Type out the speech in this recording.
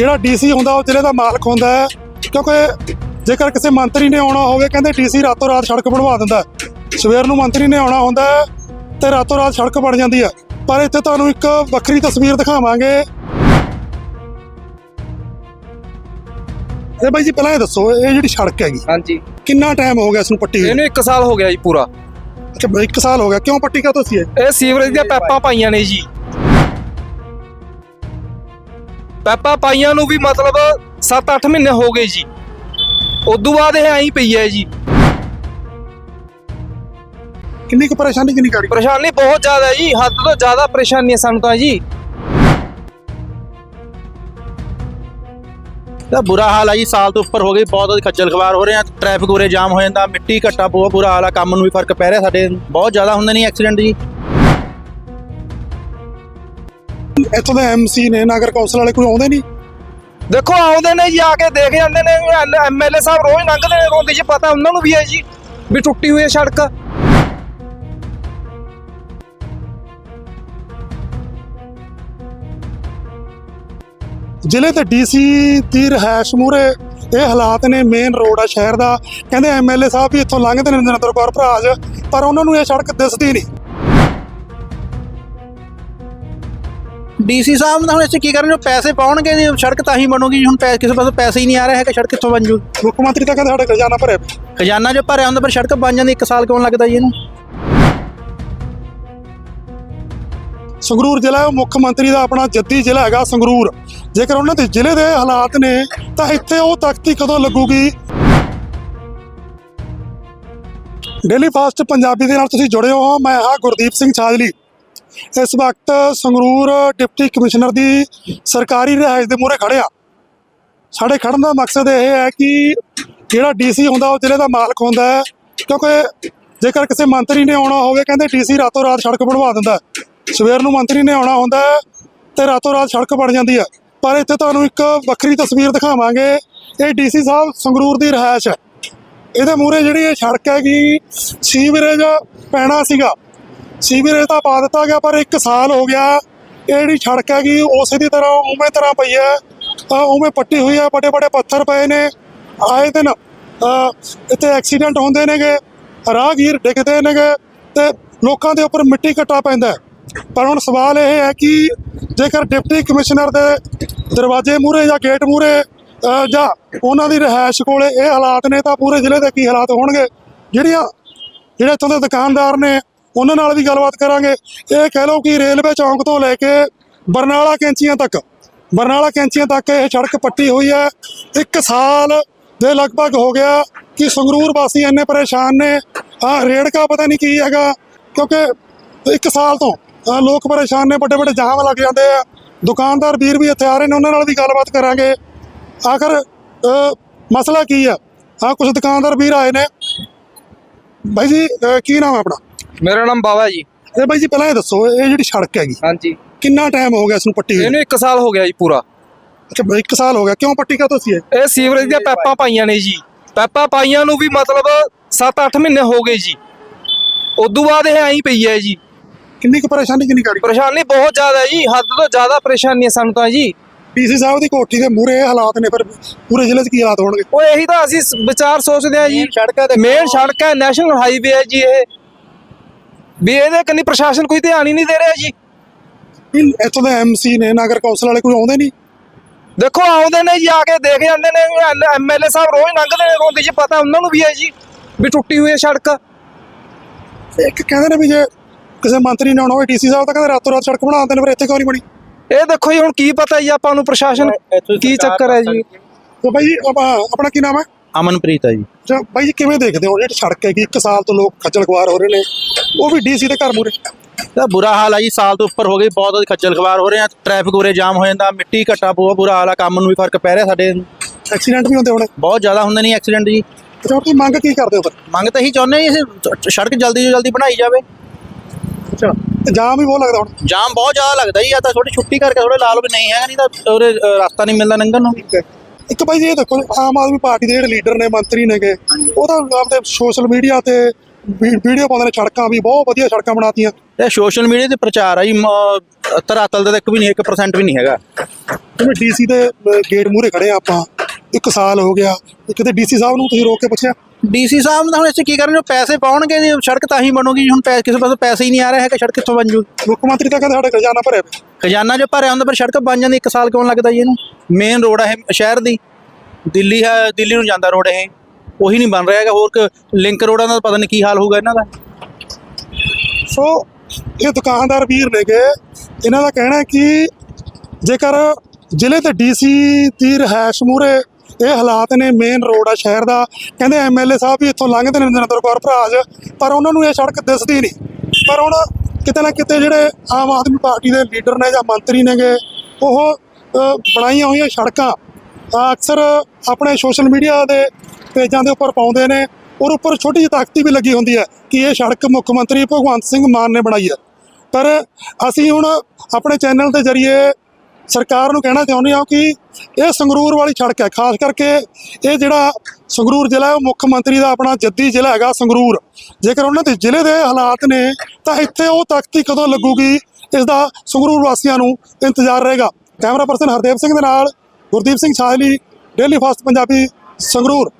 ਜਿਹੜਾ ਡੀਸੀ ਹੁੰਦਾ ਉਹ ਜ਼ਿਲ੍ਹੇ ਦਾ ਮਾਲਕ ਹੁੰਦਾ ਹੈ। ਕਿਉਂਕਿ ਜੇਕਰ ਕਿਸੇ ਮੰਤਰੀ ਨੇ ਆਉਣਾ ਹੋਵੇ ਕਹਿੰਦੇ ਡੀਸੀ ਰਾਤੋਂ ਰਾਤ ਸੜਕ ਬਣਵਾ ਦਿੰਦਾ। ਸਵੇਰ ਨੂੰ ਮੰਤਰੀ ਨੇ ਆਉਣਾ ਹੁੰਦਾ ਤੇ ਰਾਤੋਂ ਰਾਤ ਸੜਕ ਬਣ ਜਾਂਦੀ ਹੈ। ਪਰ ਇੱਥੇ ਤੁਹਾਨੂੰ ਇੱਕ ਵੱਖਰੀ ਤਸਵੀਰ ਦਿਖਾਵਾਂਗੇ। ਇਹ ਬਾਈ ਜੀ ਪਹਿਲਾਂ ਇਹ ਦੱਸੋ ਇਹ ਜਿਹੜੀ ਸੜਕ ਹੈਗੀ ਹਾਂਜੀ। ਕਿੰਨਾ ਟਾਈਮ ਹੋ ਗਿਆ ਇਸ ਨੂੰ ਪੱਟੀ ਹੋਈ? ਇਹਨੂੰ 1 ਸਾਲ ਹੋ ਗਿਆ ਜੀ ਪੂਰਾ। ਅੱਛਾ ਇੱਕ ਸਾਲ ਹੋ ਗਿਆ। ਕਿਉਂ ਪੱਟੀ ਕਾ ਤੁਸੀਂ ਇਹ? ਇਹ ਸੀਵਰੇਜ ਦੀਆਂ ਪੈਪਾਂ ਪਾਈਆਂ ਨੇ ਜੀ। ਪੈਪਾਂ ਪਾਈਆਂ ਨੂੰ ਵੀ ਮਤਲਬ 7-8 ਮਹੀਨੇ ਹੋ ਗਏ ਜੀ। ਉਦੋਂ ਬਾਅਦ ਇਹ ਐਂ ਹੀ ਪਈ ਹੈ ਜੀ। ਕਿੰਨੀ ਕੁ ਪਰੇਸ਼ਾਨੀ ਕਿੰਨੀ ਕਰੀ ਪਰੇਸ਼ਾਨੀ ਬਹੁਤ ਜ਼ਿਆਦਾ ਹੈ ਜੀ ਹੱਦ ਤੋਂ ਜ਼ਿਆਦਾ ਪਰੇਸ਼ਾਨੀ ਹੈ ਸਾਨੂੰ ਤਾਂ ਜੀ। ਤਾਂ ਬੁਰਾ ਹਾਲ ਆ ਜੀ ਸਾਲ ਤੋਂ ਉੱਪਰ ਹੋ ਗਈ ਬਹੁਤ ਜ਼ਿਆਦਾ ਖੱਜਲ ਖਵਾਰ ਹੋ ਰਹੇ ਆ ਟ੍ਰੈਫਿਕ ਉਰੇ ਜਾਮ ਹੋ ਜਾਂਦਾ ਮਿੱਟੀ ਘੱਟਾ ਬਹੁਤ ਬੁਰਾ ਹਾਲ ਆ ਕੰਮ ਨੂੰ ਵੀ ਫ਼ਰਕ ਪੈ ਰਿਹਾ ਸਾਡੇ ਬਹੁਤ ਜ਼ਿਆਦਾ ਹੁੰਦੇ ਨਹੀਂ ਐਕਸੀਡੈਂਟ ਜੀ। ਇੱਥੋਂ ਦੇ ਐਮਸੀ ਨੇ ਨਗਰ ਕੌਂਸਲ ਵਾਲੇ ਕੋਈ ਆਉਂਦੇ ਨਹੀਂ? ਦੇਖੋ ਆਉਂਦੇ ਨੇ ਜੀ ਆ ਕੇ ਦੇਖ ਜਾਂਦੇ ਨੇ ਐਮਐਲਏ ਸਾਹਿਬ ਰੋਜ਼ ਲੰਘਦੇ ਨੇ ਰੋਂਦੀ ਪਤਾ ਉਹਨਾਂ ਨੂੰ ਵੀ ਹੈ ਜੀ ਵੀ ਟੁੱਟੀ ਹੋਈ ਸੜਕ। ਜ਼ਿਲ੍ਹੇ ਤੇ ਡੀਸੀ ਦੀ ਰਹਿਸ਼ ਮੂਰੇ ਇਹ ਹਾਲਾਤ ਨੇ ਮੇਨ ਰੋਡ ਆ ਸ਼ਹਿਰ ਦਾ। ਕਹਿੰਦੇ ਐਮਐਲਏ ਸਾਹਿਬ ਵੀ ਇੱਥੋਂ ਲੰਘਦੇ ਨੇ ਨਰਿੰਦਰ ਭਰਾਜ ਪਰ ਉਹਨਾਂ ਨੂੰ ਇਹ ਸੜਕ ਦਿਸਦੀ ਨਹੀਂ। ਡੀਸੀ ਸਾਹਿਬ ਦਾ ਹੁਣ ਇੱਥੇ ਕੀ ਕਰਨ ਜੋ ਪੈਸੇ ਪਾਉਣਗੇ ਜੀ ਸੜਕ ਤਾਂ ਹੀ ਬਣੂਗੀ ਹੁਣ ਪੈ- ਕਿਸੇ ਪਾਸੋਂ ਪੈਸੇ ਹੀ ਨਹੀਂ ਆ ਰਹੇ ਹੈਗੇ ਸੜਕ ਕਿੱਥੋਂ ਬਣ ਜੂ? ਮੁੱਖ ਮੰਤਰੀ ਤਾਂ ਕਹਿੰਦੇ ਸਾਡੇ ਖਜ਼ਾਨਾ ਭਰਿਆ। ਖਜ਼ਾਨਾ ਜੋ ਭਰਿਆ ਹੁੰਦਾ ਪਰ ਸੜਕ ਬਣ ਜਾਂਦੀ ਇੱਕ ਸਾਲ ਕਿਉਂ ਲੱਗਦਾ ਜੀ ਇਹਨੂੰ? ਸੰਗਰੂਰ ਜ਼ਿਲ੍ਹਾ ਮੁੱਖ ਮੰਤਰੀ ਦਾ ਆਪਣਾ ਜੱਦੀ ਜ਼ਿਲ੍ਹਾ ਹੈਗਾ ਸੰਗਰੂਰ। ਜੇਕਰ ਉਹਨਾਂ ਦੇ ਜ਼ਿਲ੍ਹੇ ਦੇ ਹਾਲਾਤ ਨੇ ਤਾਂ ਇੱਥੇ ਉਹ ਤਖਤੀ ਕਦੋਂ ਲੱਗੂਗੀ? ਡੇਲੀ ਫਾਸਟ ਪੰਜਾਬੀ ਦੇ ਨਾਲ ਤੁਸੀਂ ਜੁੜੇ ਹੋ। ਮੈਂ ਹਾਂ ਗੁਰਦੀਪ ਸਿੰਘ ਛਾਜਲੀ। ਇਸ ਵਕਤ ਸੰਗਰੂਰ ਡਿਪਟੀ ਕਮਿਸ਼ਨਰ ਦੀ ਸਰਕਾਰੀ ਰਿਹਾਇਸ਼ ਦੇ ਮੂਹਰੇ ਖੜੇ ਆ। ਸਾਡੇ ਖੜਨ ਦਾ ਮਕਸਦ ਇਹ ਹੈ ਕਿ ਜਿਹੜਾ ਡੀਸੀ ਹੁੰਦਾ, ਉਹ ਜ਼ਿਲ੍ਹੇ ਦਾ ਮਾਲਕ ਹੁੰਦਾ ਹੈ। ਕਿਉਂਕਿ ਜੇਕਰ ਕਿਸੇ ਮੰਤਰੀ ਨੇ ਆਉਣਾ ਹੋਵੇ, ਕਹਿੰਦੇ ਡੀਸੀ ਰਾਤੋਂ ਰਾਤ ਸੜਕ ਬਣਵਾ ਦਿੰਦਾ ਸਵੇਰ ਨੂੰ ਮੰਤਰੀ ਨੇ ਆਉਣਾ ਹੁੰਦਾ ਹੈ ਤੇ ਰਾਤੋਂ ਰਾਤ ਸੜਕ ਬਣ ਜਾਂਦੀ ਹੈ। ਪਰ ਇੱਥੇ ਤੁਹਾਨੂੰ ਇੱਕ ਵੱਖਰੀ ਤਸਵੀਰ ਦਿਖਾਵਾਂਗੇ। ਇਹ ਡੀਸੀ ਸਾਹਿਬ ਸੰਗਰੂਰ ਦੀ ਰਿਹਾਇਸ਼ ਹੈ। ਇਹਦੇ ਮੂਹਰੇ ਜਿਹੜੀ ਇਹ ਸੜਕ ਹੈਗੀ, ਸੀਵਰੇਜ ਪੈਣਾ ਸੀਗਾ। ਸੀਵਰੇਜ ਤਾਂ ਪਾ ਦਿੱਤਾ ਗਿਆ, ਪਰ 1 ਸਾਲ ਹੋ ਗਿਆ। ਇਹ ਜਿਹੜੀ ਸੜਕ ਹੈਗੀ, ਉਸੇ ਦੀ ਤਰ੍ਹਾਂ ਉਵੇਂ ਤਰ੍ਹਾਂ ਪਈ ਹੈ। ਤਾਂ ਉਵੇਂ ਪੱਟੀ ਹੋਈ ਹੈ ਵੱਡੇ ਵੱਡੇ ਪੱਥਰ ਪਏ ਨੇ। ਆਏ ਦਿਨ ਇੱਥੇ ਐਕਸੀਡੈਂਟ ਹੁੰਦੇ ਨੇਗੇ, ਰਾਹਗੀਰ ਡਿੱਗਦੇ ਨੇਗੇ ਤੇ ਲੋਕਾਂ ਦੇ ਉੱਪਰ ਮਿੱਟੀ ਘੱਟਾ ਪੈਂਦਾ ਪਰ ਹੁਣ ਸਵਾਲ ਇਹ ਹੈ ਕਿ ਜੇਕਰ ਡਿਪਟੀ ਕਮਿਸ਼ਨਰ ਦੇ ਦਰਵਾਜ਼ੇ ਮੂਹਰੇ ਜਾਂ ਗੇਟ ਮੂਹਰੇ ਜਾਂ ਉਹਨਾਂ ਦੀ ਰਿਹਾਇਸ਼ ਕੋਲੇ ਇਹ ਹਾਲਾਤ ਨੇ, ਤਾਂ ਪੂਰੇ ਜ਼ਿਲ੍ਹੇ ਦੇ ਕੀ ਹਾਲਾਤ ਹੋਣਗੇ? ਜਿਹੜੀਆਂ, ਜਿਹੜੇ ਇੱਥੋਂ ਦੇ ਦੁਕਾਨਦਾਰ ਨੇ ਉਹਨਾਂ ਨਾਲ ਵੀ ਗੱਲਬਾਤ ਕਰਾਂਗੇ। ਇਹ ਕਹਿ ਲਓ ਕਿ ਰੇਲਵੇ ਚੌਂਕ ਤੋਂ ਲੈ ਕੇ ਬਰਨਾਲਾ ਕੈਂਚੀਆਂ ਤੱਕ, ਬਰਨਾਲਾ ਕੈਂਚੀਆਂ ਤੱਕ ਇਹ ਸੜਕ ਪੱਟੀ ਹੋਈ ਹੈ। ਇੱਕ ਸਾਲ ਦੇ ਲਗਭਗ ਹੋ ਗਿਆ ਕਿ ਸੰਗਰੂਰ ਵਾਸੀ ਇੰਨੇ ਪਰੇਸ਼ਾਨ ਨੇ। ਆ ਰੇੜਕਾ ਪਤਾ ਨਹੀਂ ਕੀ ਹੈਗਾ, ਕਿਉਂਕਿ ਇੱਕ ਸਾਲ ਤੋਂ ਲੋਕ ਪਰੇਸ਼ਾਨ ਨੇ, ਵੱਡੇ ਵੱਡੇ ਜਾਮ ਲੱਗ ਜਾਂਦੇ ਆ। ਦੁਕਾਨਦਾਰ ਵੀਰ ਵੀ ਇੱਥੇ ਆ ਰਹੇ ਨੇ, ਉਹਨਾਂ ਨਾਲ ਵੀ ਗੱਲਬਾਤ ਕਰਾਂਗੇ। ਆਖਰ ਮਸਲਾ ਕੀ ਆ? ਆ ਕੁਝ ਦੁਕਾਨਦਾਰ ਵੀਰ ਆਏ ਨੇ। ਬਾਈ ਜੀ ਕੀ ਨਾਮ ਹੈ ਆਪਣਾ? ਮੇਰਾ ਨਾਮ ਬਾਵਾ ਜੀ। ਇਹ ਬਾਈ ਜੀ ਪਹਿਲਾਂ ਇਹ ਦੱਸੋ ਇਹ ਜਿਹੜੀ ਸੜਕ ਹੈਗੀ ਹਾਂਜੀ। ਕਿੰਨਾ ਟਾਈਮ ਹੋ ਗਿਆ ਇਸ ਨੂੰ ਪੱਟੀ ਹੋਈ? ਇਹਨੂੰ 1 ਸਾਲ ਹੋ ਗਿਆ ਜੀ ਪੂਰਾ। ਅੱਛਾ ਇੱਕ ਸਾਲ ਹੋ ਗਿਆ। ਕਿਉਂ ਪੱਟੀ ਕਾ ਤੁਸੀਂ ਇਹ? ਸੀਵਰੇਜ ਦੀਆਂ ਪੈਪਾਂ ਪਾਈਆਂ ਨੇ ਜੀ। ਪੈਪਾਂ ਪਾਈਆਂ ਨੂੰ ਵੀ ਮਤਲਬ 7-8 ਮਹੀਨੇ ਹੋ ਗਏ ਜੀ। ਉਦੋਂ ਬਾਅਦ ਇਹ ਐਂ ਪਈ ਹੈ ਜੀ। ਕਿੰਨੀ ਕੁ ਪਰੇਸ਼ਾਨੀ ਕਿੰਨੀ ਕਰੀ ਪਰੇਸ਼ਾਨੀ ਬਹੁਤ ਜ਼ਿਆਦਾ ਜੀ। ਹੱਦ ਤੋਂ ਜ਼ਿਆਦਾ ਪਰੇਸ਼ਾਨੀ ਹੈ ਸਾਨੂੰ ਤਾਂ ਜੀ। ਪੀਸੀ ਸਾਹਿਬ ਦੀ ਕੋਠੀ ਦੇ ਇਹ ਹਾਲਾਤ ਨੇ ਫਿਰ ਪੂਰੇ ਜ਼ਿਲ੍ਹੇ 'ਚ ਕੀ ਹਾਲਾਤ ਹੋਣਗੇ? ਉਹ ਇਹੀ ਤਾਂ ਅਸੀਂ ਵਿਚਾਰ ਸੋਚਦੇ ਹਾਂ ਜੀ। ਸੜਕਾਂ ਤੇ ਮੇਨ ਸੜਕ ਹੈ ਨੈਸ਼ਨਲ ਹਾਈਵੇ ਹੈ ਜੀ ਇਹ। ਵੀ ਇਹਦੇ ਕੰਨੀ ਪ੍ਰਸ਼ਾਸਨ ਕੋਈ ਧਿਆਨ ਹੀ ਨਹੀਂ ਦੇ ਰਿਹਾ ਜੀ। ਇੱਥੋਂ ਦੇ ਐਮਸੀ ਨੇ ਨਗਰ ਕੌਂਸਲ ਵਾਲੇ ਕੋਈ ਆਉਂਦੇ ਨਹੀਂ? ਦੇਖੋ ਆਉਂਦੇ ਨੇ ਜੀ ਆ ਕੇ ਦੇਖ ਜਾਂਦੇ ਨੇ ਐਮਐਲਏ ਸਾਹਿਬ ਰੋਜ਼ ਲੰਘਦੇ ਨੇ ਰੋਂਦੀ ਜੀ ਪਤਾ ਉਹਨਾਂ ਨੂੰ ਵੀ ਹੈ ਜੀ ਵੀ ਟੁੱਟੀ ਹੋਈ ਹੈ ਸੜਕ। ਇੱਕ ਕਹਿੰਦੇ ਨੇ ਵੀ ਜੇ ਕਿਸੇ ਮੰਤਰੀ ਨੇ ਆਉਣਾ ਹੋਵੇ ਡੀਸੀ ਸਾਹਿਬ ਤਾਂ ਕਹਿੰਦੇ ਰਾਤੋਂ ਰਾਤ ਸੜਕ ਬਣਾ ਦਿੰਦੇ ਨੇ ਫਿਰ ਇੱਥੇ ਕਿਉਂ ਨਹੀਂ ਬਣੀ? ਇਹ ਦੇਖੋ ਜੀ ਹੁਣ ਕੀ ਪਤਾ ਜੀ ਆਪਾਂ ਨੂੰ ਪ੍ਰਸ਼ਾਸਨ ਕੀ ਚੱਕਰ ਹੈ ਜੀ। ਤੇ ਬਾਈ ਜੀ ਆਪਾਂ- ਆਪਣਾ ਕੀ ਨਾਮ ਹੈ? ਅਮਨਪ੍ਰੀਤ ਆ ਜੀ। ਅੱਛਾ ਬਾਈ ਜੀ ਕਿਵੇਂ ਦੇਖਦੇ ਹੋ? ਜਿਹੜੀ ਸੜਕ ਹੈਗੀ ਇੱਕ ਸਾਲ ਤੋਂ ਲੋਕ ਖੱਜਲ ਖੁਆਰ ਹੋ ਰਹੇ ਨੇ। ਉਹ ਵੀ ਡੀਸੀ ਦੇ ਘਰ ਮੂਹਰੇ। ਤਾਂ ਬੁਰਾ ਹਾਲ ਆ ਜੀ ਸਾਲ ਤੋਂ ਉੱਪਰ ਹੋ ਗਈ ਬਹੁਤ ਜ਼ਿਆਦਾ ਖੱਜਲ ਖਵਾਰ ਹੋ ਰਹੇ ਆ ਟ੍ਰੈਫਿਕ ਉਰੇ ਜਾਮ ਹੋ ਜਾਂਦਾ ਮਿੱਟੀ ਘੱਟਾ ਬਹੁਤ ਬੁਰਾ ਹਾਲ ਆ ਕੰਮ ਨੂੰ ਵੀ ਫ਼ਰਕ ਪੈ ਰਿਹਾ ਸਾਡੇ। ਐਕਸੀਡੈਂਟ ਵੀ ਹੁੰਦੇ ਹੋਣੇ। ਬਹੁਤ ਜ਼ਿਆਦਾ ਹੁੰਦੇ ਨਹੀਂ ਐਕਸੀਡੈਂਟ ਜੀ। ਤੁਸੀਂ ਮੰਗ ਕੀ ਕਰਦੇ ਹੋ ਫਿਰ? ਮੰਗ ਤਾਂ ਇਹੀ ਚਾਹੁੰਦੇ ਹਾਂ ਜੀ ਇਹ ਸੜਕ ਜਲਦੀ ਤੋਂ ਜਲਦੀ ਬਣਾਈ ਜਾਵੇ। ਅੱਛਾ ਜਾਮ ਵੀ ਬਹੁਤ ਲੱਗਦਾ ਹੁਣ? ਜਾਮ ਬਹੁਤ ਜ਼ਿਆਦਾ ਲੱਗਦਾ ਜੀ ਆ ਤਾਂ ਥੋੜੀ ਛੁੱਟੀ ਕਰਕੇ ਥੋੜੇ ਲਾ ਲਓ ਵੀ ਨਹੀਂ ਹੈਗਾ ਨਹੀਂ ਤਾਂ ਅ, ਰਸਤਾ ਨਹੀਂ ਮਿਲਦਾ ਲੰਘਣ ਨੂੰ। ਠੀਕ ਹੈ। ਇੱਕ ਬਾਈ ਇਹ ਦੇਖੋ ਆਮ ਆਦਮੀ ਪਾਰਟੀ ਦੇ ਜਿਹੜੇ ਲੀਡਰ ਨੇ ਮੰਤਰੀ ਨੇਗੇ ਉਹ ਤਾਂ ਆਪਦੇ ਸੋਸ਼ਲ ਮੀਡੀਆ ਤੇ ਵੀਡੀਓ ਪਾਉਂਦੇ ਨੇ ਸੜਕਾਂ ਵੀ ਬਹੁਤ ਵਧੀਆ ਸੜਕਾਂ ਬਣਾਤੀਆਂ। ਇਹ ਸੋਸ਼ਲ ਮੀਡੀਆ ਤੇ ਪ੍ਰਚਾਰ ਆ ਜੀ ਮ- ਧਰਾਤਲ ਦੇ ਤੱਕ ਵੀ ਨਹੀਂ 1% ਵੀ ਨਹੀਂ ਹੈਗਾ। ਜਿਵੇਂ ਡੀਸੀ ਦੇ ਗੇਟ ਮੂਹਰੇ ਖੜੇ ਆ ਆਪਾਂ ਇੱਕ ਸਾਲ ਹੋ ਗਿਆ ਕਿਤੇ ਡੀਸੀ ਸਾਹਿਬ ਨੂੰ ਤੁਸੀਂ ਰੋਕ ਕੇ ਪੁੱਛਿਆ ਡੀਸੀ ਸਾਹਿਬ ਨੇ ਹੁਣ ਇੱਥੇ ਕੀ ਕਰਨ ਜੋ ਪੈਸੇ ਪਾਉਣਗੇ ਜੀ ਸੜਕ ਤਾਂ ਹੀ ਬਣੂਗੀ ਹੁਣ ਪੈ ਕਿਸੇ ਪਾਸੋਂ ਪੈਸੇ ਹੀ ਨਹੀਂ ਆ ਰਹੇ ਹੈਗੇ ਸੜਕ ਕਿੱਥੋਂ ਬਣ ਜੂ? ਮੁੱਖ ਮੰਤਰੀ ਤਾਂ ਕਹਿੰਦੇ ਸਾਡਾ ਖਜ਼ਾਨਾ ਭਰਿਆ ਪਿਆ। ਖਜ਼ਾਨਾ ਜੋ ਭਰਿਆ ਹੁੰਦਾ ਪਰ ਸੜਕ ਬਣ ਜਾਂਦੀ 1 ਸਾਲ ਕਿਉਂ ਲੱਗਦਾ ਜੀ ਇਹਨੂੰ? ਮੇਨ ਰੋਡ ਹੈ ਸ਼ਹਿਰ ਦੀ। ਦਿੱਲੀ ਹੈ ਦਿੱਲੀ ਨੂੰ ਜਾਂਦਾ ਰੋਡ ਇਹ। ਉਹੀ ਨਹੀਂ ਬਣ ਰਿਹਾ ਹੈਗਾ ਹੋਰ ਲਿੰਕ ਰੋਡਾਂ ਦਾ ਪਤਾ ਨਹੀਂ ਕੀ ਹਾਲ ਹੋਊਗਾ ਇਹਨਾਂ ਦਾ। ਸੋ ਇਹ ਦੁਕਾਨਦਾਰ ਵੀਰ ਨੇਗੇ। ਇਹਨਾਂ ਦਾ ਕਹਿਣਾ ਹੈ ਕਿ ਜੇਕਰ ਜ਼ਿਲ੍ਹੇ ਤੇ ਡੀਸੀ ਦੀ ਰਿਹਾਇਸ਼ ਮੂਹਰੇ ਇਹ ਹਾਲਾਤ ਨੇ ਮੇਨ ਰੋਡ ਆ ਸ਼ਹਿਰ ਦਾ। ਕਹਿੰਦੇ ਐਮਐਲਏ ਸਾਹਿਬ ਵੀ ਇੱਥੋਂ ਲੰਘਦੇ ਨੇ ਨਰਿੰਦਰ ਕੌਰ ਭਰਾਜ ਪਰ ਉਹਨਾਂ ਨੂੰ ਇਹ ਸੜਕ ਦਿਸਦੀ ਨਹੀਂ। ਪਰ ਹੁਣ ਕਿਤੇ ਨਾ ਕਿਤੇ ਜਿਹੜੇ ਆਮ ਆਦਮੀ ਪਾਰਟੀ ਦੇ ਲੀਡਰ ਨੇ ਜਾਂ ਮੰਤਰੀ ਨੇਗੇ, ਉਹ ਬਣਾਈਆਂ ਹੋਈਆਂ ਸੜਕਾਂ ਅਕਸਰ ਆਪਣੇ ਸੋਸ਼ਲ ਮੀਡੀਆ ਦੇ ਪੇਜਾਂ ਦੇ ਉੱਪਰ ਪਾਉਂਦੇ ਨੇ, ਔਰ ਉੱਪਰ ਛੋਟੀ ਜਿਹੀ ਤਾਕਤੀ ਵੀ ਲੱਗੀ ਹੁੰਦੀ ਹੈ ਕਿ ਇਹ ਸੜਕ ਮੁੱਖ ਮੰਤਰੀ ਭਗਵੰਤ ਸਿੰਘ ਮਾਨ ਨੇ ਬਣਾਈ ਹੈ। ਪਰ ਅਸੀਂ ਹੁਣ ਆਪਣੇ ਚੈਨਲ ਦੇ ਜ਼ਰੀਏ ਸਰਕਾਰ ਨੂੰ ਕਹਿਣਾ ਚਾਹੁੰਦੇ ਹਾਂ ਕਿ ਇਹ ਸੰਗਰੂਰ ਵਾਲੀ ਸੜਕ ਹੈ, ਖਾਸ ਕਰਕੇ ਇਹ ਜਿਹੜਾ ਸੰਗਰੂਰ ਜ਼ਿਲ੍ਹਾ ਹੈ, ਉਹ ਮੁੱਖ ਮੰਤਰੀ ਦਾ ਆਪਣਾ ਜੱਦੀ ਜ਼ਿਲ੍ਹਾ ਹੈਗਾ ਸੰਗਰੂਰ। ਜੇਕਰ ਉਹਨਾਂ ਦੇ ਜ਼ਿਲ੍ਹੇ ਦੇ ਹਾਲਾਤ ਨੇ, ਤਾਂ ਇੱਥੇ ਉਹ ਤਖਤੀ ਕਦੋਂ ਲੱਗੂਗੀ ਇਸ ਦਾ ਸੰਗਰੂਰ ਵਾਸੀਆਂ ਨੂੰ ਇੰਤਜ਼ਾਰ ਰਹੇਗਾ। ਕੈਮਰਾ ਪਰਸਨ ਹਰਦੇਵ ਸਿੰਘ ਦੇ ਨਾਲ ਗੁਰਦੀਪ ਸਿੰਘ ਸ਼ਾਹਲੀ ਡੇਲੀ ਫਾਸਟ ਪੰਜਾਬੀ ਸੰਗਰੂਰ।